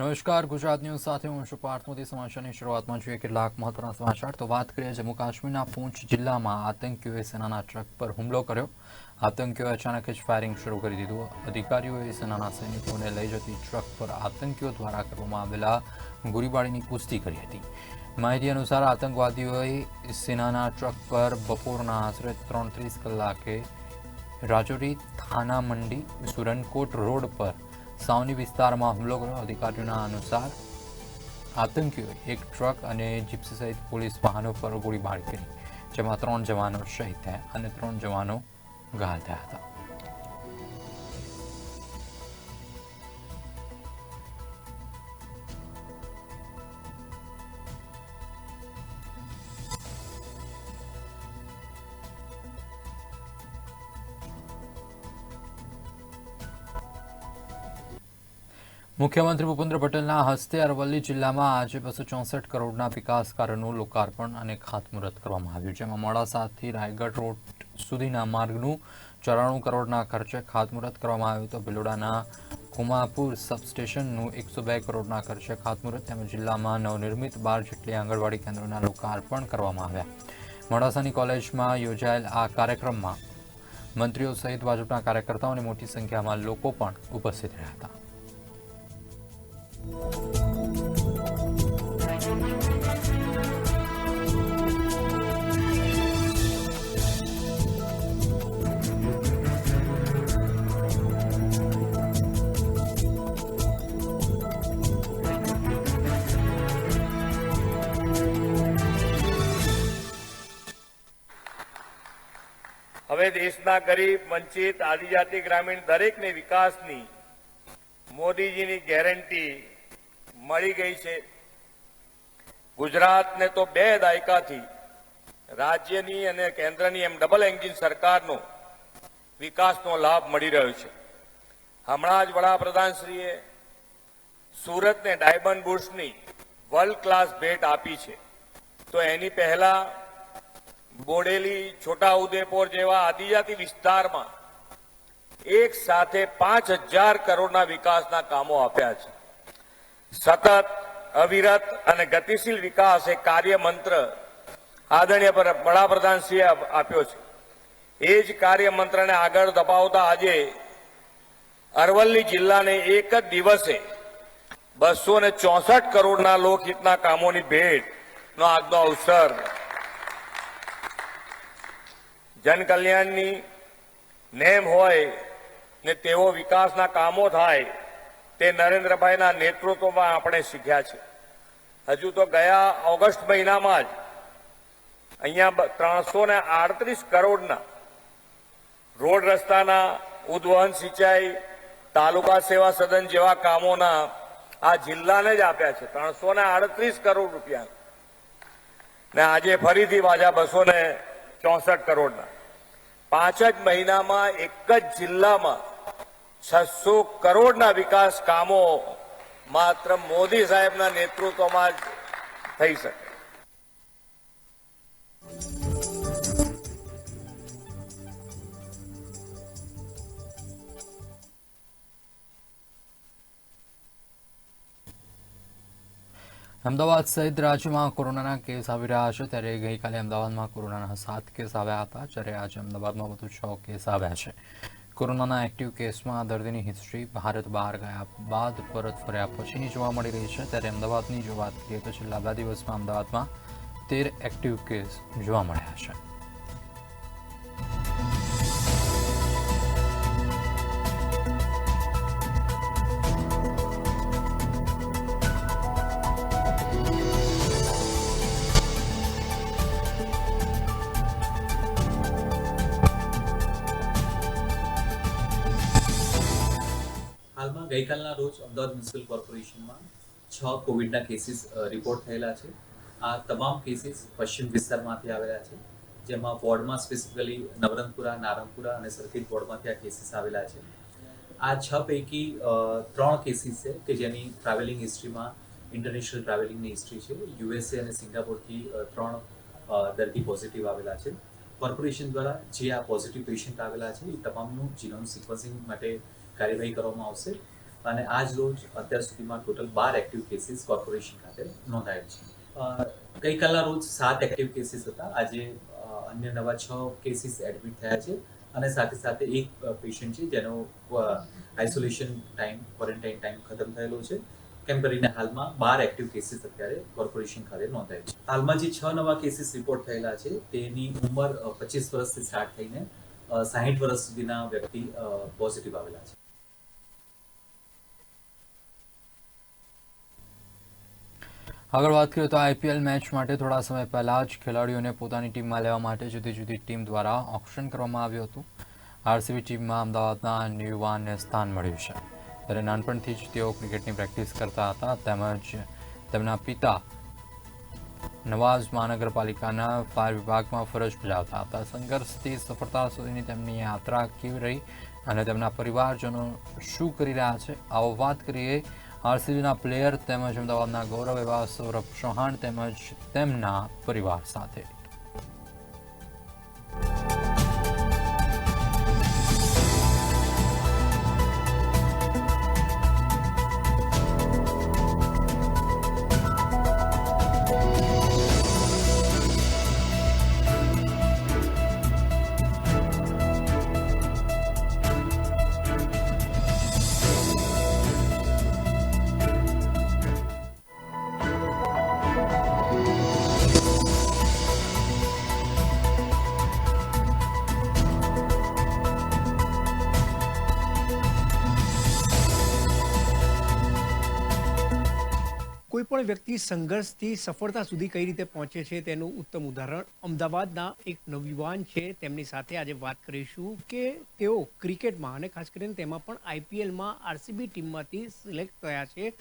નમસ્કાર, ગુજરાત ન્યૂઝ સાથે હું છું મોદી સમાચારની શરૂઆતમાં જોઈએ કેટલાક મહત્વના સમાચાર. તો વાત કરીએ જમ્મુ કાશ્મીરના પૂંછ જિલ્લામાં આતંકીઓએ સેનાના ટ્રક પર હુમલો કર્યો. આતંકીઓએ અચાનક જ ફાયરિંગ શરૂ કરી દીધું. અધિકારીઓએ સેનાના સૈનિકોને લઈ જતી ટ્રક પર આતંકીઓ દ્વારા કરવામાં આવેલા ગોળીબારીની પુષ્ટિ કરી હતી. માહિતી અનુસાર આતંકવાદીઓએ સેનાના ટ્રક પર બપોરના આશરે ત્રણ ત્રીસ કલાકે રાજૌરી, થાના મંડી, સુરનકોટ રોડ પર સાવની વિસ્તારમાં હુમલો કર્યો. અધિકારીઓના અનુસાર આતંકીઓએ એક ટ્રક અને જીપ્સી સહિત પોલીસ વાહનો પર ગોળીબાર કરી, જેમાં ત્રણ જવાનો શહીદ થયા અને ત્રણ જવાનો ઘાયલ થયા હતા. મુખ્યમંત્રી ભૂપેન્દ્ર પટેલના હસ્તે અરવલ્લી જિલ્લામાં આજે બસો ચોસઠ કરોડના વિકાસ કાર્યોનું લોકાર્પણ અને ખાતમુહૂર્ત કરવામાં આવ્યું, જેમાં મોડાસાથી રાયગઢ રોડ સુધીના માર્ગનું ચોરાણું કરોડના ખર્ચે ખાતમુહૂર્ત કરવામાં આવ્યું તો ભિલોડાના કુમાપુર સબસ્ટેશનનું એકસો બે કરોડના ખર્ચે ખાતમુહૂર્ત, તેમજ જિલ્લામાં નવનિર્મિત બાર જેટલી આંગણવાડી કેન્દ્રોના લોકાર્પણ કરવામાં આવ્યા. મોડાસાની કોલેજમાં યોજાયેલ આ કાર્યક્રમમાં મંત્રીઓ સહિત ભાજપના કાર્યકર્તાઓ અને મોટી સંખ્યામાં લોકો પણ ઉપસ્થિત રહ્યા હતા. હવે દેશના ગરીબ વંચિત આદિજાતિ ગ્રામીણ દરેકને વિકાસની મોદીજીની ગેરંટી મળી ગઈ છે. ગુજરાતને તો બે દાયકાથી રાજ્યની અને કેન્દ્રની એમ ડબલ એન્જિન સરકારનો વિકાસનો લાભ મળી રહ્યો છે. હમણાં જ વડાપ્રધાનશ્રીએ સુરતને ડાયમંડ બુટ્સની વર્લ્ડ ક્લાસ ભેટ આપી છે. તો એની પહેલા બોડેલી, છોટાઉદેપુર જેવા આદિજાતિ વિસ્તારમાં એક સાથે પાંચ હજાર કરોડના વિકાસના કામો આપ્યા છે. સતત, અવિરત અને ગતિશીલ વિકાસ એ કાર્ય મંત્ર આદરણીય પર- વડાપ્રધાનશ્રીએ આપ- આપ્યો છે. એ જ કાર્ય મંત્રને આગળ દબાવતા આજે અરવલ્લી જિલ્લાને એક જ દિવસે બસો ને ચોસઠ કરોડના લોકહિતના કામોની ભેટનો આજનો અવસર જનકલ્યાણની નેમ હોય ને તેવો વિકાસના કામો થાય તે નરેન્દ્રભાઈના નેતૃત્વમાં આપણે શીખ્યા છે. હજુ તો ગયા ઓગસ્ટ મહિનામાં જ અહીંયા ત્રણસો ને આડત્રીસ કરોડના રોડ રસ્તાના ઉદ્વહન સિંચાઈ, તાલુકા સેવા સદન જેવા કામોના આ જિલ્લાને જ આપ્યા છે, ત્રણસો ને આડત્રીસ કરોડ રૂપિયા. ને આજે ફરીથી પાછા બસો ને ચોસઠ કરોડના. પાંચ જ મહિનામાં એક જ જિલ્લામાં છસો કરોડના વિકાસ કામો માત્ર મોદી સાહેબના નેતૃત્વમાં જ થઈ શકે. અમદાવાદ સહિત રાજ્યમાં કોરોનાના કેસ આવી રહ્યા છે. ત્યારે ગઈકાલે અમદાવાદમાં કોરોનાના સાત કેસ આવ્યા હતા. જ્યારે આજે અમદાવાદમાં વધુ છ કેસ આવ્યા છે. કોરોનાના એક્ટિવ કેસમાં દર્દીની હિસ્ટ્રી, ભારત બહાર ગયા બાદ પરત ફર્યા પછીની જોવા મળી રહી છે. ત્યારે અમદાવાદની જો વાત કરીએ તો છેલ્લા બે દિવસમાં અમદાવાદમાં તેર એક્ટિવ કેસ જોવા મળ્યા છે. હાલમાં ગઈકાલના રોજ અમદાવાદ મ્યુનિસિપલ કોર્પોરેશનમાં છ કોવિડના કેસીસ રિપોર્ટ થયેલા છે. આ તમામ કેસીસ પશ્ચિમ વિસ્તારમાંથી આવેલા છે. જેમાં વોર્ડમાં સ્પેસિફિકલી નવરંગપુરા, નારંગપુરા અને સરખેજ વોર્ડમાંથી આ કેસીસ આવેલા છે. આ છ પૈકી ત્રણ કેસીસ છે કે જેની ટ્રાવેલિંગ હિસ્ટ્રીમાં ઇન્ટરનેશનલ ટ્રાવેલિંગની હિસ્ટ્રી છે. યુએસએ અને સિંગાપોરથી ત્રણ દર્દી પોઝિટિવ આવેલા છે. કોર્પોરેશન દ્વારા જે આ પોઝિટિવ પેશન્ટ આવેલા છે, એ તમામનું જીનોમ સિક્વન્સિંગ માટે કાર્યવાહી કરવામાં આવશે. અને આજ રોજ અત્યાર સુધીમાં ટોટલ બાર એક્ટિવ કેસીસ કોર્પોરેશન ખાતે નોંધાયેલ છે. ગઈકાલના રોજ સાત એક્ટિવ કેસીસ હતા. આજે અન્ય નવા છ કેસીસ એડમિટ થયા છે અને સાથે સાથે એક પેશન્ટ છે જેનો આઇસોલેશન ટાઈમ ક્વોરન્ટાઇન ટાઈમ ખતમ થયેલો છે. કેમ કરીને હાલમાં બાર એક્ટિવ કેસીસ અત્યારે કોર્પોરેશન ખાતે નોંધાય છે. હાલમાં જે છ નવા કેસીસ રિપોર્ટ થયેલા છે, તેની ઉંમર પચીસ વર્ષથી સ્ટાર્ટ થઈને સાહીઠ વર્ષ સુધીના વ્યક્તિ પોઝિટિવ આવેલા છે. આગળ વાત કરીએ તો આઈપીએલ મેચ માટે થોડા સમય પહેલાં જ ખેલાડીઓને પોતાની ટીમમાં લેવા માટે જુદી જુદી ટીમ દ્વારા ઓપ્શન કરવામાં આવ્યું હતું. આરસીબી ટીમમાં અમદાવાદના યુવાનને સ્થાન મળ્યું છે. ત્યારે નાનપણથી જ તેઓ ક્રિકેટની પ્રેક્ટિસ કરતા હતા. તેમજ તેમના પિતા નવાઝ મહાનગરપાલિકાના ફાયર વિભાગમાં ફરજ બજાવતા હતા. સંઘર્ષથી સફળતા સુધીની તેમની યાત્રા કેવી રહી અને તેમના પરિવારજનો શું કરી રહ્યા છે? આવો વાત કરીએ આરસીબીના પ્લેયર તેમજ અમદાવાદના ગૌરવ એવા સૌરભ ચૌહાણ તેમજ તેમના પરિવાર સાથે. પણ વ્યક્તિ સંઘર્ષથી સફળતા સુધી કઈ રીતે પહોંચે છે તેનું ઉત્તમ ઉદાહરણ અમદાવાદના એક નવયુવાન છે. તેમની સાથે આજે વાત કરીશું કે તેઓ ક્રિકેટમાં અને ખાસ કરીને તેમાં પણ આઈપીએલમાં આરસીબી ટીમમાંથી સિલેક્ટ થયા છે.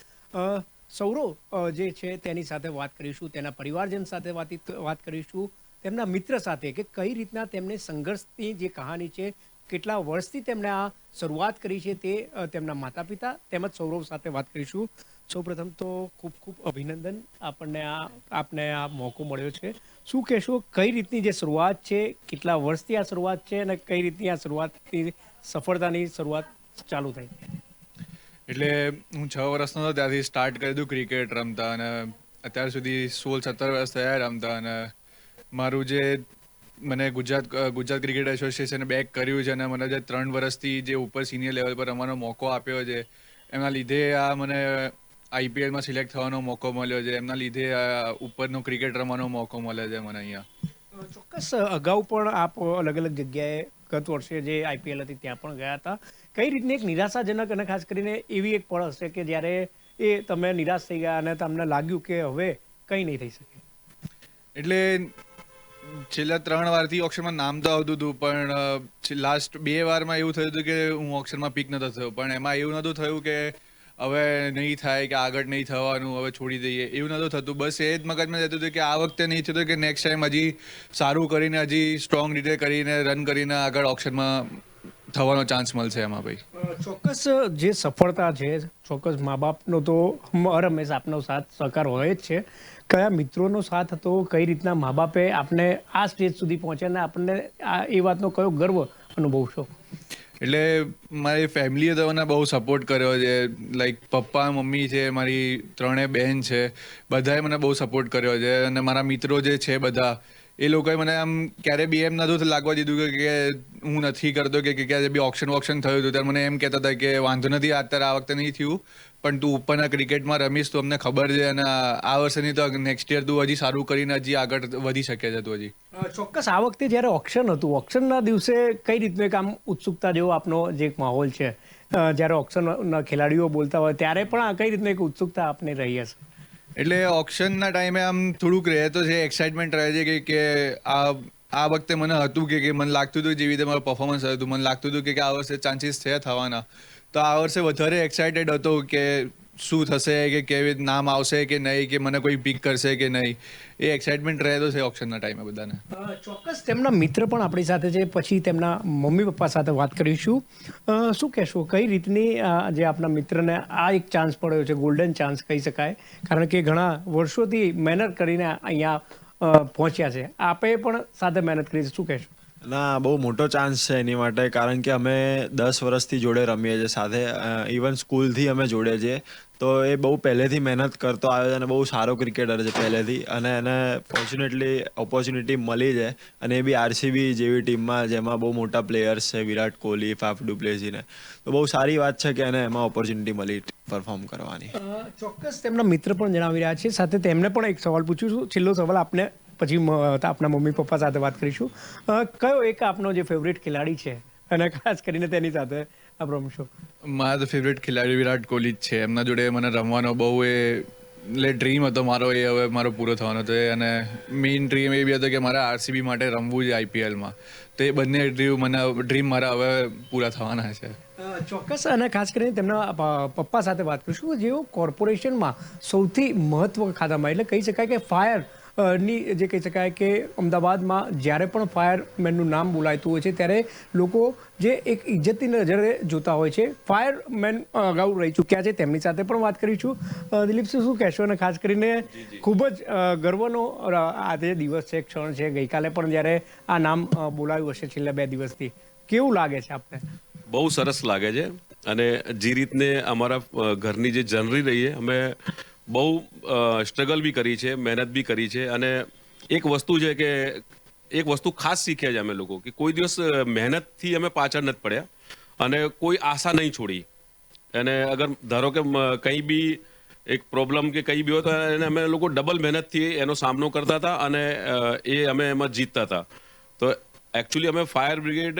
સૌરવ જે છે તેની સાથે વાત કરીશું, તેના પરિવારજન સાથે વાતી- કરીશું, તેમના મિત્ર સાથે કે કઈ રીતના તેમને સંઘર્ષની જે કહાની છે, કેટલા વર્ષથી તેમણે આ શરૂઆત કરી છે તે તેમના માતા પિતા તેમજ સૌરવ સાથે વાત કરીશું. સૌપ્રથમ તો ખૂબ ખૂબ અભિનંદન આપણને આ આપને આ મોકો મળ્યો છે. શું કહેશો, કઈ રીતની જે શરૂઆત છે, કેટલા વર્ષથી આ શરૂઆત છે અને કઈ રીતની આ શરૂઆતથી સફળતાની શરૂઆત ચાલુ થઈ? એટલે હું છ વર્ષનો હતો, ત્યારથી સ્ટાર્ટ કરી દીધું ક્રિકેટ રમતા અને અત્યાર સુધી સોળ સત્તર વર્ષ થયા રમતા અને મારું જે મને ગુજરાત ગુજરાત ક્રિકેટ એસોસિએશને બેક કર્યું છે અને મને જે ત્રણ વર્ષથી જે ઉપર સિનિયર લેવલ પર રમવાનો મોકો આપ્યો છે એમના લીધે આ મને આઈપીએલમાં સિલેક્ટ થવાનો મોકો મળ્યો છે. એમના લીધે ઉપરનો ક્રિકેટ રમવાનો મોકો મળે છે મને અહીંયા. ચોક્કસ અગાઉ પણ આપ અલગ અલગ જગ્યાએ ગત વર્ષે જે આઈપીએલ હતી ત્યાં પણ ગયા હતા. કઈ રીતની એક નિરાશાજનક અને ખાસ કરીને એવી એક પળ હશે કે જ્યારે એ તમે નિરાશ થઈ ગયા અને તમને લાગ્યું કે હવે કંઈ નહીં થઈ શકે? એટલે છેલ્લા ત્રણ વારથી ઓક્શનમાં નામ તો આવતું હતું પણ લાસ્ટ બે વારમાં એવું થયું હતું કે હું ઓક્શનમાં પીક નતો થયો. પણ એમાં એવું નતું થયું કે હવે નહીં થાય કે આગળ નહીં થવાનું, હવે છોડી દઈએ. એવું નહોતું થતું. બસ એ જ મગજમાં રહેતું હતું કે આ વખતે નહીં થતું કે નેક્સ્ટ ટાઈમ હજી સારું કરીને, હજી સ્ટ્રોંગ રીતે કરીને રન કરીને આગળ ઓપ્શનમાં થવાનો ચાન્સ મળશે એમાં ભાઈ. ચોક્કસ જે સફળતા છે, ચોક્કસ મા બાપનો તો હર હંમેશા આપનો સાથ સહકાર હોય જ છે. કયા મિત્રોનો સાથ હતો, કઈ રીતના મા બાપે આપને આ સ્ટેજ સુધી પહોંચ્યા અને આપણને આ એ વાતનો કયો ગર્વ અનુભવશો? એટલે મારી ફેમિલીએ તો મને બહુ સપોર્ટ કર્યો છે. લાઈક પપ્પા, મમ્મી છે, મારી ત્રણેય બહેન છે, બધાએ મને બહુ સપોર્ટ કર્યો છે. અને મારા મિત્રો જે છે બધા એ લોકોએ મને આમ ક્યારે બી એમ નતું લાગવા દીધું કે હું નથી કરતો કે ક્યારે બી ઓપ્શન વોક્શન થયું હતું. ત્યારે મને એમ કહેતા હતા કે વાંધો નથી અત્યારે આ વખતે નહીં થયું, પણ તું ઉપરના ક્રિકેટમાં રમીશ તો અમને ખબર છે અને આ વર્ષે નહીં તો નેક્સ્ટ યર તું હજી સારું કરીને હજી આગળ વધી શકે છે તું હજી. ચોક્કસ. આ વખતે જ્યારે ઓક્શન હતું ઓક્શનના દિવસે કઈ રીતનું એક આમ ઉત્સુકતા જેવો આપનો જે એક માહોલ છે? જ્યારે ઓક્શનના ખેલાડીઓ બોલતા હોય, ત્યારે પણ આ કઈ રીતની એક ઉત્સુકતા આપને રહી હશે? એટલે ઓપ્શનના ટાઈમે આમ થોડુંક રહે તો છે એક્સાઇટમેન્ટ રહે છે કે કે આ આ વખતે મને હતું કે કે મને લાગતું હતું જેવી રીતે મારું પરફોર્મન્સ હતું, મને લાગતું હતું કે આ વર્ષે ચાન્સીસ છે થવાના. તો આ વર્ષે વધારે એક્સાઇટેડ હતો કે શું થશે કે કેવી રીતે નામ આવશે કે નહીં કે મને કોઈ પિક કરશે કે નહીં? એ એક્સાઇટમેન્ટ રહેતો છે ઓપ્શનના ટાઈમે બધાને. ચોક્કસ તેમના મિત્ર પણ આપણી સાથે છે. પછી તેમના મમ્મી પપ્પા સાથે વાત કરીશું. શું કહેશો? કઈ રીતની જે આપના મિત્રને આ એક ચાન્સ પડ્યો છે ગોલ્ડન ચાન્સ કહી શકાય. કારણ કે ઘણા વર્ષોથી મહેનત કરીને અહીંયા પહોંચ્યા છે. આપે પણ સાથે મહેનત કરી છે. શું કહેશો? ના બહુ મોટો ચાન્સ છે એની માટે. કારણ કે અમે દસ વર્ષથી જોડે રમીએ છીએ. સાથે ઇવન સ્કૂલથી અમે જોડે છીએ. તો એ બહુ પહેલેથી મહેનત કરતો આવ્યો છે અને બહુ સારો ક્રિકેટર છે પહેલેથી. અને એને ફોર્ચ્યુનેટલી ઓપોર્ચ્યુનિટી મળી છે અને એ બી આરસીબી જેવી ટીમમાં જેમાં બહુ મોટા પ્લેયર્સ છે, વિરાટ કોહલી, ફાફ ડુપ્લેસીને. તો બહુ સારી વાત છે કે એને એમાં ઓપોર્ચ્યુનિટી મળી પરફોર્મ કરવાની. ચોક્કસ તેમના મિત્ર પણ જણાવી રહ્યા છે. સાથે તેમને પણ એક સવાલ પૂછું છું. છેલ્લો સવાલ આપને પછી આપના મમ્મી પપ્પા સાથે વાત કરીશું. કયો એક આપનો જે ફેવરેટ ખેલાડી છે? અને ખાસ કરીને તેની સાથે આપ રમશો મારા તો ફેવરેટ ખેલાડી વિરાટ કોહલી જ છે. એમના જોડે મને રમવાનો બહુ એ એટલે ડ્રીમ હતો મારો એ હવે મારો પૂરો થવાનો હતો. અને મેઇન ડ્રીમ એ બી હતો કે મારે આરસીબી માટે રમવું છે આઈપીએલમાં તો એ બંને ડ્રીમ મને ડ્રીમ મારા હવે પૂરા થવાના છે. ચોક્કસ અને ખાસ કરીને તેમના પપ્પા સાથે વાત કરીશું. જેઓ કોર્પોરેશનમાં સૌથી મહત્વ ખાતામાં એટલે કહી શકાય કે ફાયર ની જે કહી શકાય કે અમદાવાદમાં જ્યારે પણ ફાયરમેનનું નામ બોલાયતું હોય છે ત્યારે લોકો જે એક ઇજ્જતની નજરે જોતા હોય છે ફાયરમેન અગાઉ રહી ચૂક્યા છે. તેમની સાથે પણ વાત કરીશું દિલીપસિંહ શું કહેશો? અને ખાસ કરીને ખૂબ જ ગર્વનો આજે દિવસ છે ક્ષણ છે. ગઈકાલે પણ જ્યારે આ નામ બોલાયું હશે છેલ્લા બે દિવસથી. કેવું લાગે છે આપને? બહુ સરસ લાગે છે. અને જે રીતને અમારા ઘરની જે જનરી રહી અમે બહુ સ્ટ્રગલ બી કરી છે, મહેનત બી કરી છે અને એક વસ્તુ છે કે એક વસ્તુ ખાસ શીખ્યા છે અમે લોકો કે કોઈ દિવસ મહેનતથી અમે પાછળ નથી પડ્યા અને કોઈ આશા નહીં છોડી. અને અગર ધારો કે કંઈ બી એક પ્રોબ્લેમ કે કંઈ બી હોય તો એને અમે લોકો ડબલ મહેનતથી એનો સામનો કરતા હતા અને એ અમે એમાં જીતતા હતા. તો એકચ્યુઅલી અમે ફાયર બ્રિગેડ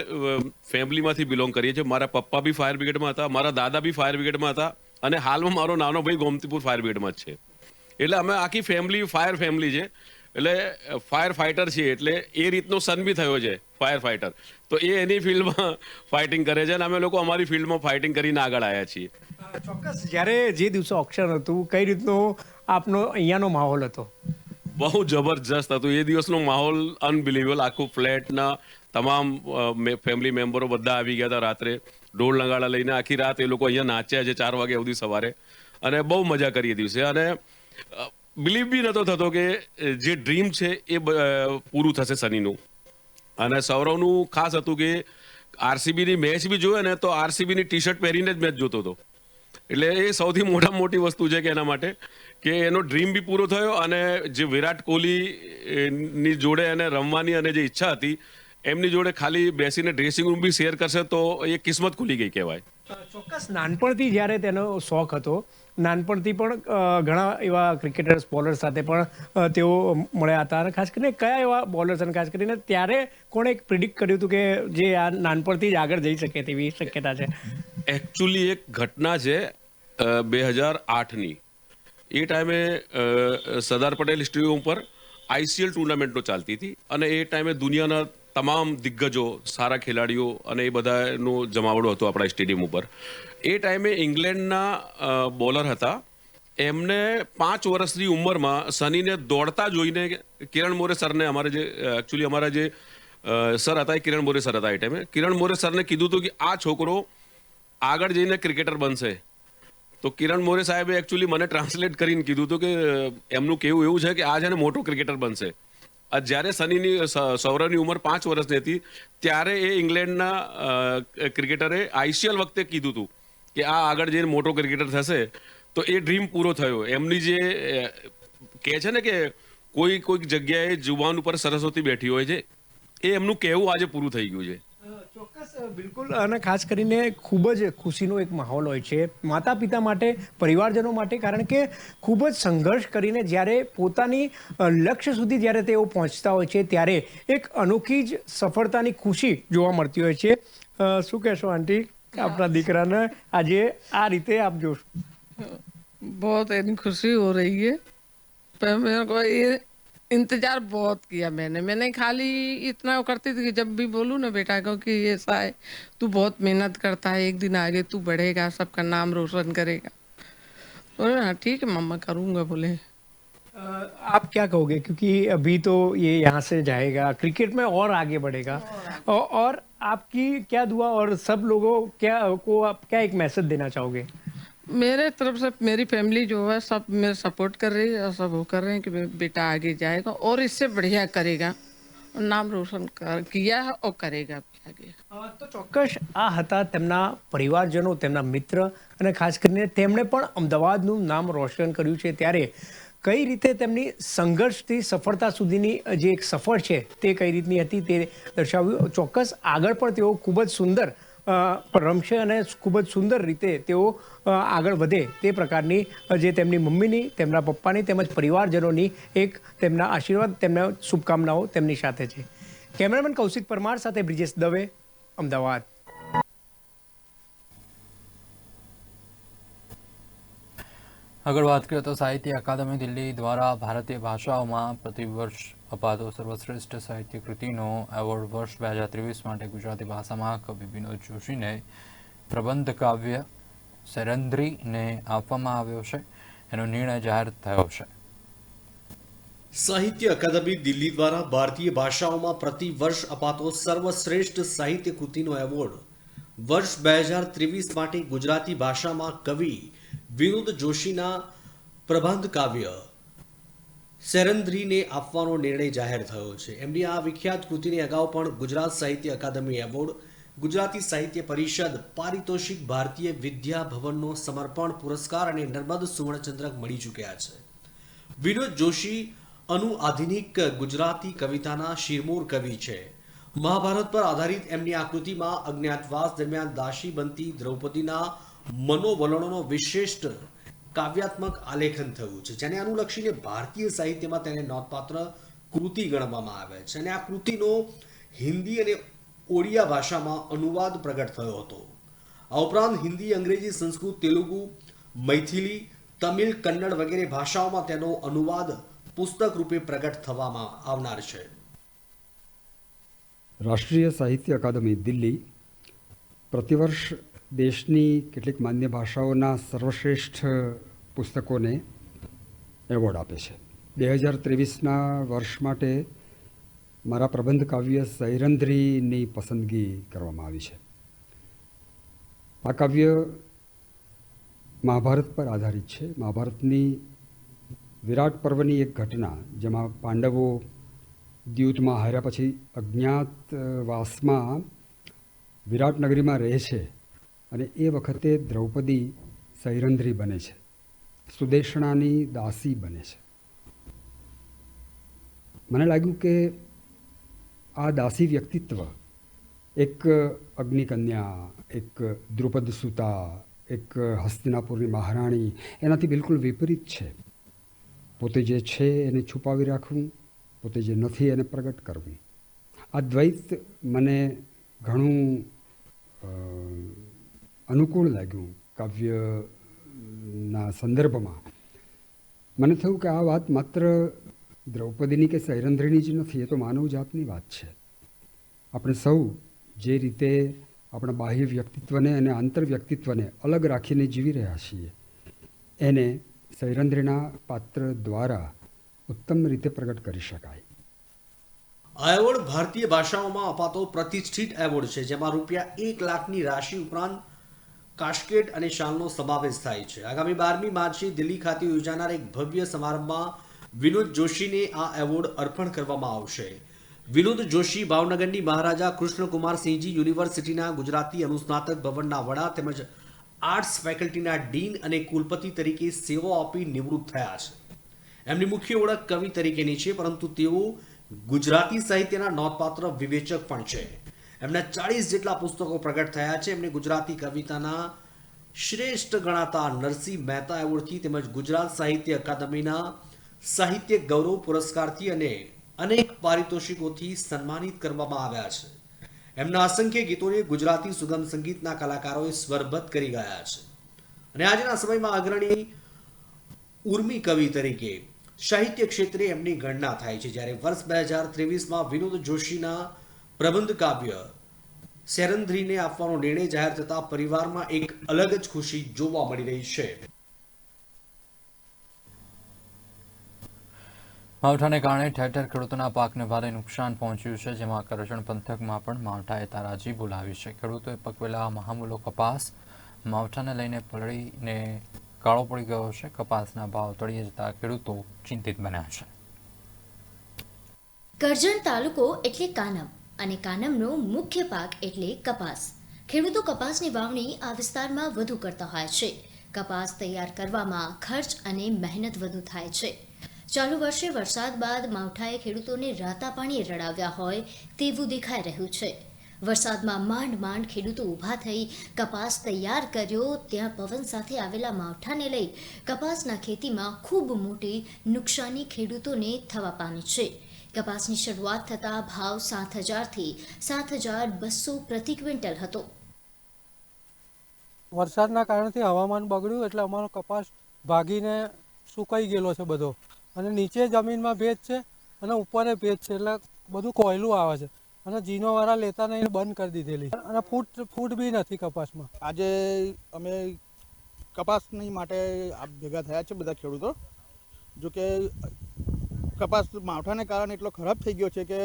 ફેમિલીમાંથી બિલોંગ કરીએ છીએ. મારા પપ્પા બી ફાયર બ્રિગેડમાં હતા, મારા દાદા બી ફાયર બ્રિગેડમાં હતા. અને હાલમાં મારો નાનો ભાઈ ગોમતીપુર ફાયર બ્રિગેડમાં જ છે. એટલે અમે આખી ફેમિલી ફાયર ફેમિલી છે. એટલે ફાયર ફાઇટર છીએ. એટલે એ રીતનો સન બી થયો છે ફાયર ફાઇટર તો એ એની ફિલ્ડમાં ફાઇટિંગ કરે છે અને અમે લોકો અમારી ફિલ્ડમાં ફાઇટિંગ કરીને આગળ આવ્યા છીએ. ચોક્કસ. જ્યારે જે દિવસે ઓપ્શન હતું કઈ રીતનો આપનો અહીંયાનો માહોલ હતો? બહુ જબરજસ્ત હતું. એ દિવસનો માહોલ અનબિલીવેબલ આખું ફ્લેટના તમામ ફેમિલી મેમ્બરો બધા આવી ગયા હતા રાત્રે. ઢોલ નગાડા લઈને આખી રાત એ લોકો અહીંયા નાચ્યા છે ચાર વાગે સુધી સવારે. અને બહુ મજા કરી એ દિવસે. અને બિલીવ બી નહોતો થતો કે જે ડ્રીમ છે એ પૂરું થશે સનીનું અને સૌરવનું ખાસ હતું કે, આરસીબીની મેચ બી જોયે ને, તો આરસીબીની ટી શર્ટ પહેરીને જ મેચ જોતો હતો. એટલે એ સૌથી મોટા મોટી વસ્તુ છે કે એના માટે, કે એનો ડ્રીમ બી પૂરો થયો અને જે વિરાટ કોહલી ની જોડે એને રમવાની અને જે ઈચ્છા હતી એમની જોડે ખાલી બેસીને ડ્રેસિંગ રૂમ બી શેર કરશે તો એ કિસ્મત ખુલી ગઈ કહેવાય. ચોક્કસ નાનપણથી જ્યારે તેનો શોખ હતો નાનપણથી પણ ઘણા એવા ક્રિકેટર્સ બોલર સાથે પણ તેઓ મળ્યા હતા અને ખાસ કરીને કયા એવા બોલર્સ અને ખાસ કરીને ત્યારે કોણે એક પ્રિડિક્ટ કર્યું હતું કે જે આ નાનપણથી જ આગળ જઈ શકે તેવી શક્યતા છે? એકચ્યુઅલી એક ઘટના છે બે હજાર આઠની. એ ટાઈમે સરદાર પટેલ સ્ટેડિયમ ઉપર આઈસીએલ ટુર્નામેન્ટો ચાલતી હતી અને એ ટાઈમે દુનિયાના તમામ દિગ્ગજો, સારા ખેલાડીઓ અને એ બધાનો જમાવડો હતો આપણા સ્ટેડિયમ ઉપર. એ ટાઈમે ઇંગ્લેન્ડના બોલર હતા. એમને પાંચ વર્ષની ઉંમરમાં સનીને દોડતા જોઈને કિરણ મોરે સરને અમારે જે એકચ્યુઅલી અમારા જે સર હતા એ કિરણ મોરે સર હતા એ ટાઈમે. કિરણ મોરે સરને કીધું હતું કે આ છોકરો આગળ જઈને ક્રિકેટર બનશે. તો કિરણ મોરે સાહેબે એકચ્યુઅલી મને ટ્રાન્સલેટ કરીને કીધું હતું કે એમનું કેવું એવું છે કે આ છે ને મોટો ક્રિકેટર બનશે. જ્યારે સનીની સૌરવની ઉંમર પાંચ વર્ષની હતી, ત્યારે એ ઇંગ્લેન્ડના ક્રિકેટરે આઈસીએલ વખતે કીધું હતું કે આ આગળ જઈને મોટો ક્રિકેટર થશે. તો એ ડ્રીમ પૂરો થયો. એમની જે કહે છે ને કે કોઈ કોઈક જગ્યાએ જુવાન ઉપર સરસ્વતી બેઠી હોય છે, એ એમનું કહેવું આજે પૂરું થઈ ગયું છે. ચોક્કસ અ, બિલકુલ અને ખાસ કરીને ખૂબ જ ખુશીનો એક માહોલ હોય છે માતા પિતા માટે પરિવારજનો માટે કારણ કે ખૂબ જ સંઘર્ષ કરીને જ્યારે પોતાની અ, લક્ષ્ય સુધી જ્યારે તેઓ પહોંચતા હોય છે ત્યારે એક અનોખી જ સફળતાની ખુશી જોવા મળતી હોય છે અ, શું કહેશો આંટી આપણા દીકરાને આજે આ રીતે આપ જોશો बहुत इतनी खुशी हो रही है पर मेरे को ये इंतज़ार बहुत किया मैंने। मैंने खाली इतना वो करती थी कि जब भी बोलूँ ना बेटा को कि ऐसा है तू बहुत मेहनत करता है एक दिन आगे तू बढ़ेगा सबका नाम रोशन करेगा। बोले हाँ ठीक है मम्मा करूँगा बोले। आप क्या कहोगे? क्योंकि अभी तो ये यहाँ से जाएगा क्रिकेट में और आगे बढ़ेगा। और, और आपकी क्या दुआ और सब लोगों क्या को आप क्या एक मैसेज देना चाहोगे? मेरे तरफ से मेरी फैमिली जो है सब मेरे सपोर्ट कर रही है और सब वो कर रहे हैं कि बे- बेटा आगे जाएगा और इससे बढ़िया करेगा नाम रोशन कर, किया है और करेगा भी आगे અ, તો ચોક્કસ આ હતા તેમના પરિવારજનો તેમના મિત્ર અને ખાસ કરીને તેમણે પણ અમદાવાદનું નામ રોશન કર્યું છે ત્યારે કઈ રીતે તેમની સંઘર્ષથી સફળતા સુધીની જે એક સફર છે તે કઈ રીતની હતી તે દર્શાવ્યું ચોક્કસ આગળ પણ તેઓ ખૂબ જ સુંદર અ, રમશે અને ખૂબ જ સુંદર રીતે તેઓ આગળ વધે તે પ્રકારની જે તેમની મમ્મીની, તેમના પપ્પાની તેમજ પરિવારજનોની એક તેમના આશીર્વાદ, તેમના શુભકામનાઓ તેમની સાથે છે. કેમેરામેન કૌશિક પરમાર સાથે બ્રિજેશ દવે, અમદાવાદ. આગળ વાત કરીએ તો સાહિત્ય અકાદમી દિલ્હી દ્વારા ભારતીય ભાષાઓમાં પ્રતિવર્ષ અપાતો સર્વશ્રેષ્ઠ સાહિત્ય કૃતિનો એવોર્ડ વર્ષ બે હજાર ત્રેવીસ માટે ગુજરાતી ભાષામાં કવિ વિનોદ જોશીને પ્રબંધ કાવ્ય સેરંદ્રીને આપવામાં આવ્યો છે. એનો નિર્ણય જાહેર થયો છે. સાહિત્ય અકાદમી દિલ્હી દ્વારા ભારતીય ભાષાઓમાં પ્રતિ વર્ષ અપાતો સર્વશ્રેષ્ઠ સાહિત્ય કૃતિનો એવોર્ડ વર્ષ બે હજાર ત્રેવીસ માટે ગુજરાતી ભાષામાં કવિ વિનોદ જોશીના પ્રબંધ કાવ્ય સેરંદ્રીને આપવાનો નિર્ણય જાહેર થયો છે. એમની આ વિખ્યાત કૃતિને અગાઉ પણ ગુજરાત સાહિત્ય અકાદમી એવોર્ડ, ગુજરાતી સાહિત્ય પરિષદ, પારિતોષિક ભારતીય વિદ્યા ભવનનો સમર્પણ પુરસ્કાર અને નર્મદ સુવર્ણચંદ્રક મળી ચૂક્યા છે. વિનોદ જોશી અનુ આધુનિક ગુજરાતી કવિતાના શિરમોર કવિ છે. મહાભારત પર આધારિત એમની આકૃતિમાં અજ્ઞાતવાસ દરમિયાન દાસી બનતી દ્રૌપદીના મનોવલણોનો વિશિષ્ટ કાવ્યાત્મક આલેખન થયું છે, જેને અનુલક્ષીને ભારતીય સાહિત્યમાં તેને નોંધપાત્ર કૃતિ ગણવામાં આવે છે. અને આ કૃતિનો હિન્દી અને ઓડિયા ભાષામાં અનુવાદ પ્રગટ થયો હતો. આ ઉપરાંત હિન્દી, અંગ્રેજી, સંસ્કૃત, તેલુગુ, મૈથિલી, તમિલ, કન્નડ વગેરે ભાષાઓમાં તેનો અનુવાદ પુસ્તક રૂપે પ્રગટ થવામાં આવનાર છે. રાષ્ટ્રીય સાહિત્ય અકાદમી દિલ્હી પ્રતિવર્ષ દેશની કેટલીક માન્ય ભાષાઓના સર્વશ્રેષ્ઠ પુસ્તકોને એવોર્ડ આપે છે. બે હજાર ત્રેવીસના વર્ષ માટે મારા પ્રબંધ કાવ્ય સૈરંદ્રીની પસંદગી કરવામાં આવી છે. આ કાવ્ય મહાભારત પર આધારિત છે. મહાભારતની વિરાટ પર્વની એક ઘટના, જેમાં પાંડવો દ્યુતમાં હાર્યા પછી અજ્ઞાતવાસમાં વિરાટનગરીમાં રહે છે અને એ વખતે દ્રૌપદી સૈરંદ્રી બને છે. સુદેશણાની દાસી બને છે. મને લાગ્યું કે આ દાસી વ્યક્તિત્વ એક અગ્નિકન્યા, એક દ્રુપદ સુતા એક હસ્તિનાપુરની મહારાણી એનાથી બિલકુલ વિપરીત છે. પોતે જે છે એને છુપાવી રાખવું, પોતે જે નથી એને પ્રગટ કરવું. આ દ્વૈત મને ઘણું અનુકૂળ લાગ્યું કાવ્યના સંદર્ભમાં. મને થયું કે આ વાત માત્ર દ્રૌપદીની કે સૈરંધ્રીની જ નથી, એ તો માનવ જાતની વાત છે. આપણે સૌ જે રીતે આપણા બાહ્ય વ્યક્તિત્વને અને આંતર વ્યક્તિત્વને અલગ રાખીને જીવી રહ્યા છીએ, એને સૈરંધ્રીના પાત્ર દ્વારા ઉત્તમ રીતે પ્રગટ કરી શકાય. આ એવોર્ડ ભારતીય ભાષાઓમાં અપાતો પ્રતિષ્ઠિત એવોર્ડ છે, જેમાં રૂપિયા એક લાખની રાશિ ઉપરાંત કાસ્કેટ અને શાલનો સમાવેશ થાય છે. આગામી બારમી માર્ચે દિલ્હી ખાતે યોજાનાર એક ભવ્ય સમારંભમાં વિનોદ જોશીને આ એવોર્ડ અર્પણ કરવામાં આવશે. વિનોદ જોશી ભાવનગરની મહારાજા કૃષ્ણકુમાર સિંહજી યુનિવર્સિટીના ગુજરાતી અનુસ્નાતક ભવનના વડા તેમજ આર્ટ્સ ફેકલ્ટીના ડીન અને કુલપતિ તરીકે સેવા આપી નિવૃત્ત થયા છે. એમની મુખ્ય ઓળખ કવિ તરીકેની છે, પરંતુ તેઓ ગુજરાતી સાહિત્યના નોંધપાત્ર વિવેચક પણ છે. એમના ચાળીસ જેટલા પુસ્તકો પ્રગટ થયા છે. એમને ગુજરાતી કવિતાના શ્રેષ્ઠ ગણાતા નરસિંહ મહેતા એવોર્ડથી તેમજ ગુજરાત સાહિત્ય અકાદમીના સાહિત્ય ગૌરવ પુરસ્કારથી અને અનેક પારિતોષિકોથી સન્માનિત કરવામાં આવ્યા છે. એમના અસંખ્ય ગીતોને ગુજરાતી સુગમ સંગીતના કલાકારોએ સ્વરબદ્ધ કરી ગયા છે. અને આજના સમયમાં અગ્રણી ઉર્મી કવિ તરીકે સાહિત્ય ક્ષેત્રે એમની ગણના થાય છે. જ્યારે વર્ષ બે હજાર ત્રેવીસમાં વિનોદ જોશીના પ્રબંધ કાવ્ય. સેરંદ્રીને આપવાનો નિર્ણય જાહેર થતા પરિવારમાં એક અલગ જ ખુશી જોવા મળી રહી છે. માવઠાને કારણે ઠેર ઠેર ખેડૂતોના પાકને ભારે નુકસાન પહોંચ્યું છે જેમાં કરજણ પંથકમાં પણ માવઠાએ તારાજી બોલાવી છે. ખેડૂતોએ પકવેલા મહામૂલો કપાસ માવઠાને લઈને પલળીને કાળો પડી ગયો છે. કપાસના ભાવ તળીએ જતા ખેડૂતો ચિંતિત બન્યા છે. કરજણ તાલુકો એટલે કાનમ. અને કાનમનો મુખ્ય પાક એટલે કપાસ. ખેડૂતો કપાસની વાવણી આ વિસ્તારમાં વધુ કરતા હોય છે. કપાસ તૈયાર કરવામાં ખર્ચ અને મહેનત વધુ થાય છે. ચાલુ વર્ષે વરસાદ બાદ માવઠાએ ખેડૂતોને રાતા પાણીએ રડાવ્યા હોય તેવું દેખાઈ રહ્યું છે. વરસાદમાં માંડ માંડ ખેડૂતો ઊભા થઈ કપાસ તૈયાર કર્યો. ત્યાં પવન સાથે આવેલા માવઠાને લઈ કપાસના ખેતીમાં ખૂબ મોટી નુકસાની ખેડૂતોને થવા પામી છે. કપાસની શરૂઆત થતાં ભાવ સાત હજારથી સાત હજાર બસો પ્રતિ ક્વિન્ટલ હતો. વરસાદના કારણથી હવામાન બગડ્યું એટલે અમારો કપાસ ભાગીને સુકાઈ ગયેલો છે બધો. અને નીચે જમીનમાં ભેજ છે અને ઉપર ભેજ છે એટલે બધું કોયલું આવે છે. અને જીનોવાળા લેતા નહીં બંધ કરી દીધેલી. અને ફૂટ ફૂટ બી નથી કપાસમાં. આજે અમે કપાસની માટે ભેગા થયા છે બધા ખેડૂતો. જો કે કપાસ માવઠાને કારણે એટલો ખરાબ થઈ ગયો છે કે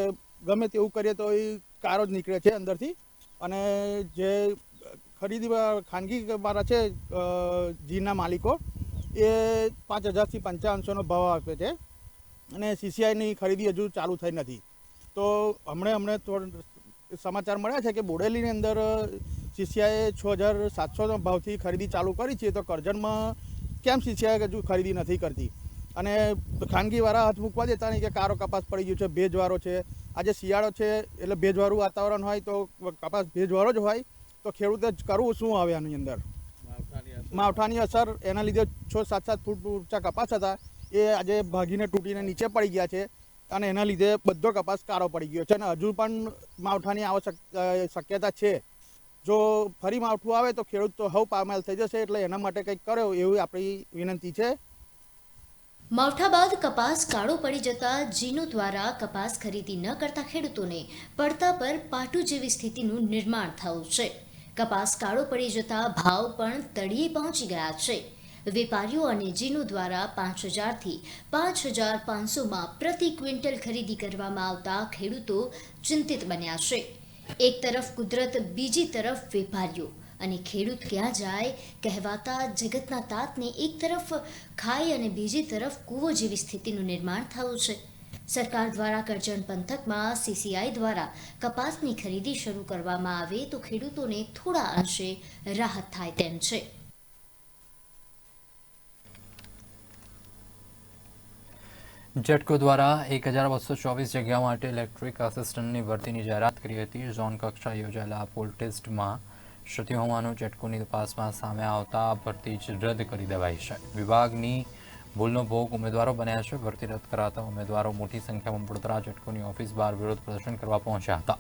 ગમે તેવું કરીએ તો એ કારો જ નીકળે છે અંદરથી. અને જે ખરીદી ખાનગી વાળા છે જીના માલિકો, એ પાંચ હજારથી પંચાવનસોનો ભાવ આપે છે. અને સીસીઆઈની ખરીદી હજુ ચાલુ થઈ નથી. તો હમણે હમણે થોડ સમાચાર મળ્યા છે કે બોડેલીની અંદર સીસીઆઈએ છ હજાર સાતસોના ભાવથી ખરીદી ચાલુ કરી છે તો કરજણમાં કેમ સીસીઆઈ હજુ ખરીદી નથી કરતી? અને ખાનગીવાળા હાથ મૂકવા દેતા નહીં કે કારો કપાસ પડી ગયું છે ભેજવાળો છે. આજે શિયાળો છે એટલે ભેજવાળું વાતાવરણ હોય તો કપાસ ભેજવાળો જ હોય. તો ખેડૂતે જ કરવું શું આવે આની અંદર? માવઠાની અસર એના લીધે છ સાત સાત ફૂટ ઊંચા કપાસ હતા. એ આજે ભાગીને તૂટીને નીચે પડી ગયા છે. અને એના લીધે બધો કપાસ કાળો પડી ગયો છે અને હજુ પણ માવઠાની આવશ્યક શક્યતા છે. જો ફરી માવઠું આવે તો ખેડૂત તો હવ પામેલ થઈ જશે એટલે એના માટે કંઈક કરો એવી આપણી વિનંતી છે. માવઠા બાદ કપાસ કાળો પડી જતા જીનો દ્વારા કપાસ ખરીદી ન કરતા ખેડૂતોને પડતા પર પાટું જેવી સ્થિતિનું નિર્માણ થયું છે. કપાસ કાળો પડી જતા ભાવ પણ તળિયે પહોંચી ગયા છે. વેપારીઓ અને જીનો દ્વારા પાંચ હજારથી પાંચ હજાર પાંચસોમાં પ્રતિ ક્વિન્ટલ ખરીદી કરવામાં આવતા ખેડૂતો ચિંતિત બન્યા છે. એક તરફ કુદરત, બીજી તરફ વેપારીઓ. અને ખેડૂત ક્યાં જાય કહેવાતા જગતના તાતને એક તરફ ખાઈ અને બીજી તરફ કૂવો જેવી સ્થિતિનું નિર્માણ થયું છે. સરકાર દ્વારા કરજણ પંથકમાં સીસીઆઈ દ્વારા કપાસની ખરીદી શરૂ કરવામાં આવે તો ખેડૂતોને થોડા અંશે રાહત થાય તેમ છે. જેટકો દ્વારા એક હજાર બસો ચોવીસ જગ્યા માટે ઇલેક્ટ્રિક આસિસ્ટન્ટની ભરતીની જાહેરાત કરી હતી. ઝોન કક્ષા યોજાયેલા પોલ ટેસ્ટમાં શ્રુતિ હોવાનું જેટકોની તપાસમાં સામે આવતા ભરતી જ રદ કરી દેવાઈ છે. વિભાગની ભૂલનો ભોગ ઉમેદવારો બન્યા છે. ભરતી રદ કરાતા ઉમેદવારો મોટી સંખ્યામાં વડોદરા જેટકોની ઓફિસ બહાર વિરોધ પ્રદર્શન કરવા પહોંચ્યા હતા.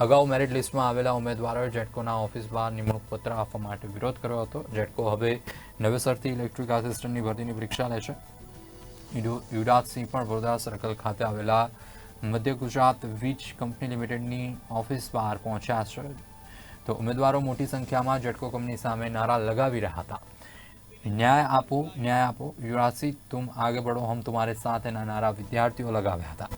અગાઉ મેરિટ લિસ્ટમાં આવેલા ઉમેદવારોએ જેટકોના ઓફિસ બહાર નિમણૂક પત્ર આપવા માટે વિરોધ કર્યો હતો. જેટકો હવે નવેસરથી ઇલેક્ટ્રિક આસિસ્ટન્ટની ભરતીની પરીક્ષા લે છે. યુ- યુવરાજસિંહ પણ વડોદરા સર્કલ ખાતે આવેલા મધ્ય ગુજરાત વીજ કંપની લિમિટેડની ઓફિસ બહાર પહોંચ્યા છે. તો ઉમેદવારો મોટી સંખ્યામાં જટકો કંપની સામે નારા લગાવી રહ્યા હતા. ન્યાય આપો ન્યાય આપો. યુવરાજસિંહ તુમ આગે બઢો. હમ તુમારે સાથ એના નારા વિદ્યાર્થીઓ લગાવ્યા હતા.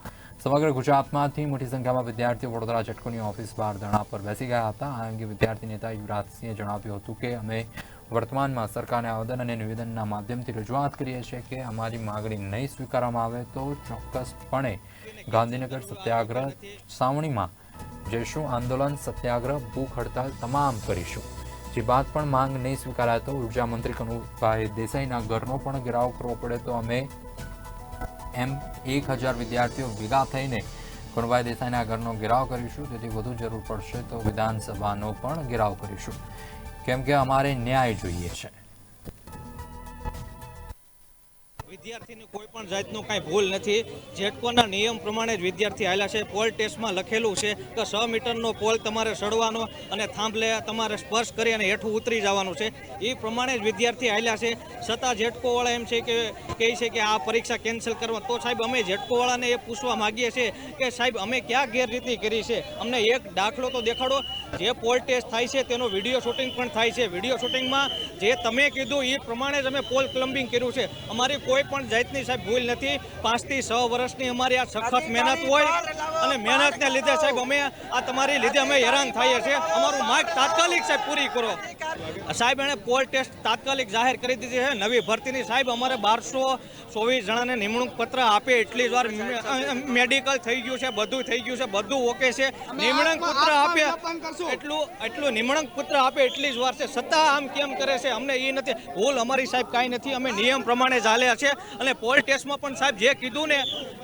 સમગ્ર ગુજરાતમાંથી મોટી સંખ્યામાં વિદ્યાર્થીઓ વડોદરા જટકોની ઓફિસ બહાર ધરણા પર બેસી ગયા હતા. આ અંગે વિદ્યાર્થી નેતા યુવરાજસિંહે જણાવ્યું હતું કે, અમે વર્તમાનમાં સરકારને આવેદન અને નિવેદનના માધ્યમથી રજૂઆત કરીએ છીએ કે અમારી માગણી નહીં સ્વીકારવામાં આવે તો ચોક્કસપણે ગાંધીનગર સત્યાગ્રહ સાવણીમાં જઈશું આંદોલન, સત્યાગ્રહ, ભૂખ હડતાલ તમામ કરીશું. જે બાદ પણ માંગ નહીં સ્વીકારાય તો ઊર્જા મંત્રી કનુભાઈ દેસાઈના ઘરનો પણ ઘેરાવ કરવો પડે. તો અમે એમ એક હજાર વિદ્યાર્થીઓ ભેગા થઈને કનુભાઈ દેસાઈના ઘરનો ઘેરાવ કરીશું. તેથી વધુ જરૂર પડશે તો વિધાનસભાનો પણ ઘેરાવ કરીશું. કેમ કે અમારે ન્યાય જોઈએ છે. વિદ્યાર્થીની કોઈ પણ જાતનું કાંઈ ભૂલ નથી. જેટકોના નિયમ પ્રમાણે જ વિદ્યાર્થી આવેલા છે. પોલ ટેસ્ટમાં લખેલું છે કે સો મીટરનો પોલ તમારે સડવાનો અને થાંભલે તમારે સ્પર્શ કરી અને હેઠું ઉતરી જવાનું છે. એ પ્રમાણે જ વિદ્યાર્થી આવેલા છે. છતાં જેટકોવાળા એમ છે કે, કહે છે કે આ પરીક્ષા કેન્સલ કરવા. તો સાહેબ, અમે જેટકોવાળાને એ પૂછવા માગીએ છીએ કે સાહેબ, અમે ક્યાં ગેરરીતિ કરી છે? અમને એક દાખલો તો દેખાડો. જે પોલ ટેસ્ટ થાય છે તેનો વીડિયો શૂટિંગ પણ થાય છે. વીડિયો શૂટિંગમાં જે તમે કીધું એ પ્રમાણે જ અમે પોલ ક્લમ્બિંગ કર્યું છે. અમારી કોઈ પણ જાતની સાહેબ ભૂલ નથી. પાંચથી છ વર્ષની અમારી આ સખત મહેનત હોય અને મહેનતને લીધે સાહેબ અમે આ તમારી લીધે અમે હેરાન થઈએ છીએ. અમારું માગ તાત્કાલિક સાહેબ પૂરી કરો. સાહેબ એણે પોલ ટેસ્ટ તાત્કાલિક જાહેર કરી દીધી છે. નવી ભરતીની સાહેબ અમારે બારસો ચોવીસ જણાને નિમણૂક પત્ર આપે. એટલી જ વાર મેડિકલ થઈ ગયું છે બધું થઈ ગયું છે બધું ઓકે છે. નિમણૂક પત્ર આપે. એટલું એટલું નિમણૂક આપે એટલી જ વાર છે. છતાં આમ કેમ કરે છે, અમને એ નથી. ભૂલ અમારી સાહેબ કાંઈ નથી. અમે નિયમ પ્રમાણે જ હાલ્યા છે. અને પોલ ટેસ્ટમાં પણ સાહેબ જે કીધું ને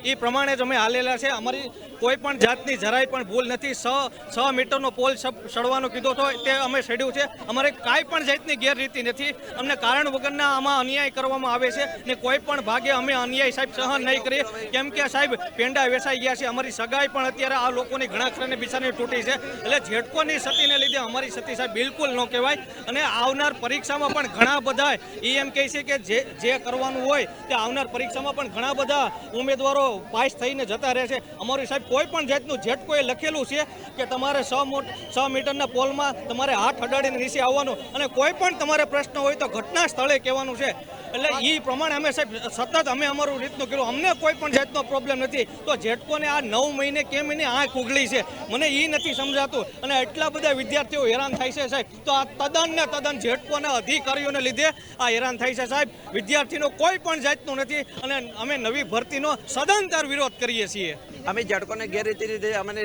એ પ્રમાણે જ અમે હાલેલા છે. અમારી કોઈ પણ જાતની જરાય પણ ભૂલ નથી. છ છ મીટરનો પોલ સડવાનો કીધો તો તે અમે સડ્યું છે. અમારે કાંઈ પણ જાતની ગેરરીતિ નથી. અમને કારણ વગરના આમાં અન્યાય કરવામાં આવે છે ને કોઈ પણ ભાગે અમે અન્યાય સાહેબ સહન નહીં કરીએ. કેમ કે સાહેબ પેંડા વેસાઈ ગયા છે. અમારી સગાઈ પણ અત્યારે આ લોકોની ઘણા ખરાને બિચારની તૂટી છે. એટલે જેટકોની સતીને લીધે અમારી સતી સાહેબ બિલકુલ ન કહેવાય. અને આવનાર પરીક્ષામાં પણ ઘણા બધા એ એમ કહે છે કે જે જે કરવાનું હોય તે આવનાર પરીક્ષામાં પણ ઘણા બધા ઉમેદવારો પાસ થઈને જતા રહે છે. અમારું સાહેબ કોઈ પણ જાતનું જેટકોએ લખેલું છે કે તમારે મોટ, સો મીટરના પોલમાં તમારે હાથ અડાડીને નીચે આવવાનું અને કોઈ પણ તમારે પ્રશ્ન હોય તો ઘટના સ્થળે કહેવાનું છે. એટલે એ પ્રમાણે અમે સાહેબ સતત અમે અમારું રીતનું કર્યું. અમને કોઈ પણ જાતનો પ્રોબ્લેમ નથી. તો જેટકોને આ નવ મહિને કેમ એની આંખ ઉગલી છે. મને એ નથી સમજાતું. અને એટલા બધા વિદ્યાર્થીઓ હેરાન થાય છે સાહેબ. તો આ તદ્દન ને તદ્દન જેટકોના અધિકારીઓને લીધે આ હેરાન થાય છે સાહેબ. વિદ્યાર્થીનો કોઈ પણ જાતનું નથી અને અમે નવી ભરતીનો સદંતર વિરોધ કરીએ છીએ. અમે ઝાટકોને ગેરરીતિ રીતે અમને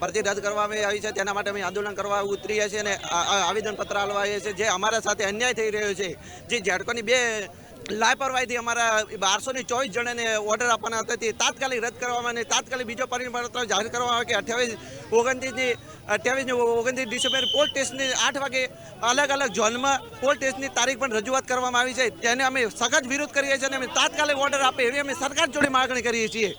ભરતી રદ કરવામાં આવી છે. તેના માટે અમે આંદોલન કરવા ઉતરીએ છીએ અને આવેદનપત્ર આલવાઈએ છીએ. જે અમારા સાથે અન્યાય થઈ રહ્યો છે, જે ઝાટકોની બે લાપરવાહીથી અમારા બારસો ની ચોવીસ જણાને ઓર્ડર આપવાના હતા. તે તાત્કાલિક રદ કરવામાં અને તાત્કાલિક બીજો પરિપત્ર જાહેર કરવામાં આવે કે અઠ્યાવીસ ઓગણત્રીસની અઠ્યાવીસ ઓગણત્રીસ ડિસેમ્બર પોલ ટેસ્ટની આઠ વાગે અલગ અલગ ઝોનમાં પોલ ટેસ્ટની તારીખ પણ રજૂઆત કરવામાં આવી છે. તેને અમે સખત વિરોધ કરીએ છીએ અને અમે તાત્કાલિક ઓર્ડર આપે એવી અમે સરકાર જોડે માગણી કરીએ છીએ.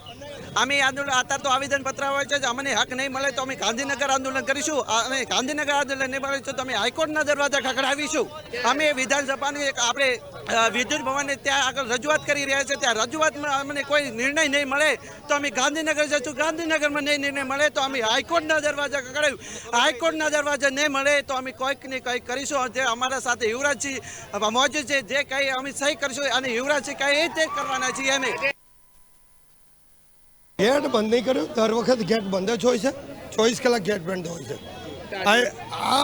અમે આંદોલન અત્યારે તો આવેદન પત્ર હોય છે અમને હક નહીં મળે તો અમે ગાંધીનગર આંદોલન કરીશું. અને ગાંધીનગર આંદોલન નહીં મળે તો અમે હાઈકોર્ટના દરવાજા ખખડાવીશું. અમે વિધાનસભાની આપણે વિદ્યુત ભવનને ત્યાં આગળ રજૂઆત કરી રહ્યા છે. ત્યાં રજૂઆતમાં અમને કોઈ નિર્ણય નહીં મળે તો અમે ગાંધીનગર જઈશું. ગાંધીનગરમાં નહીં નિર્ણય મળે તો અમે હાઈકોર્ટના દરવાજા ખખડાવ્યું હાઈકોર્ટના દરવાજા નહીં મળે તો અમે કોઈક ને કંઈક કરીશું. જે અમારા સાથે યુવરાજસિંહ મોજૂદ છે. જે કંઈ અમે સહી કરીશું અને યુવરાજસિંહ કંઈ એ તે કરવાના છીએ અમે. ગેટ બંધ નહીં કર્યું. દર વખત ગેટ બંધ જ હોય છે. ચોવીસ કલાક ગેટ બંધ હોય છે. આ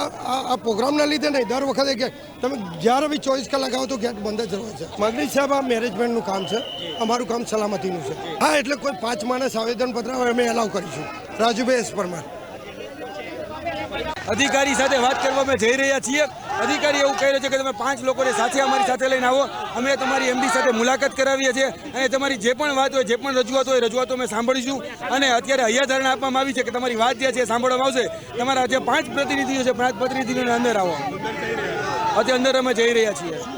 આ- પ્રોગ્રામના લીધે નહીં. દર વખતે ગેટ તમે જ્યારે બી ચોવીસ કલાક આવો તો ગેટ બંધ જ હોય છે. મગની સાહેબ, આ મેનેજમેન્ટનું કામ છે. અમારું કામ સલામતીનું છે. હા, એટલે કોઈ પાંચ માણસ આવેદનપત્ર આવે અમે એલાવ કરીશું. રાજુભાઈ એસ પરમાર. અધિકારી સાથે વાત કરવા અમે જઈ રહ્યા છીએ. અધિકારી એવું કહી રહ્યો છે કે તમે પાંચ લોકોને સાથે અમારી સાથે લઈને આવો. અમે તમારી એમડી સાથે મુલાકાત કરાવીએ છીએ અને તમારી જે પણ વાત હોય, જે પણ રજૂઆત હોય રજૂઆતો અમે સાંભળીશું. અને અત્યારે હૈયા ધારણા આપવામાં આવી છે કે તમારી વાત જે છે સાંભળવામાં આવશે. તમારા જે પાંચ પ્રતિનિધિઓ છે, પાંચ પ્રતિનિધિઓને અંદર આવો. અત્યારે અંદર અમે જઈ રહ્યા છીએ.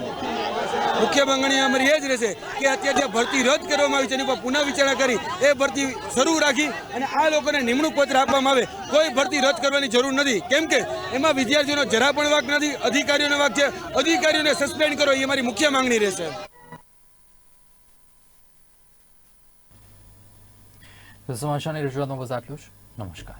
મુખ્ય માંગણી અમારી એ જ રહેશે કે અત્યારે જે ભરતી રદ કરવામાં આવી છે, એની પર પુનઃ વિચારણા કરી, એ ભરતી શરૂ રાખી અને આ લોકોને નિમણૂક પત્ર આપવામાં આવે. કોઈ ભરતી રદ કરવાની જરૂર નથી. કેમ કે એમાં વિદ્યાર્થીઓનો જરા પણ વાક નથી, અધિકારીઓનો વાક છે. અધિકારીઓને સસ્પેન્ડ કરો, એ અમારી મુખ્ય માંગણી રહેશે. સમાચારની રજૂઆતમાં બસ આટલું જ. નમસ્કાર.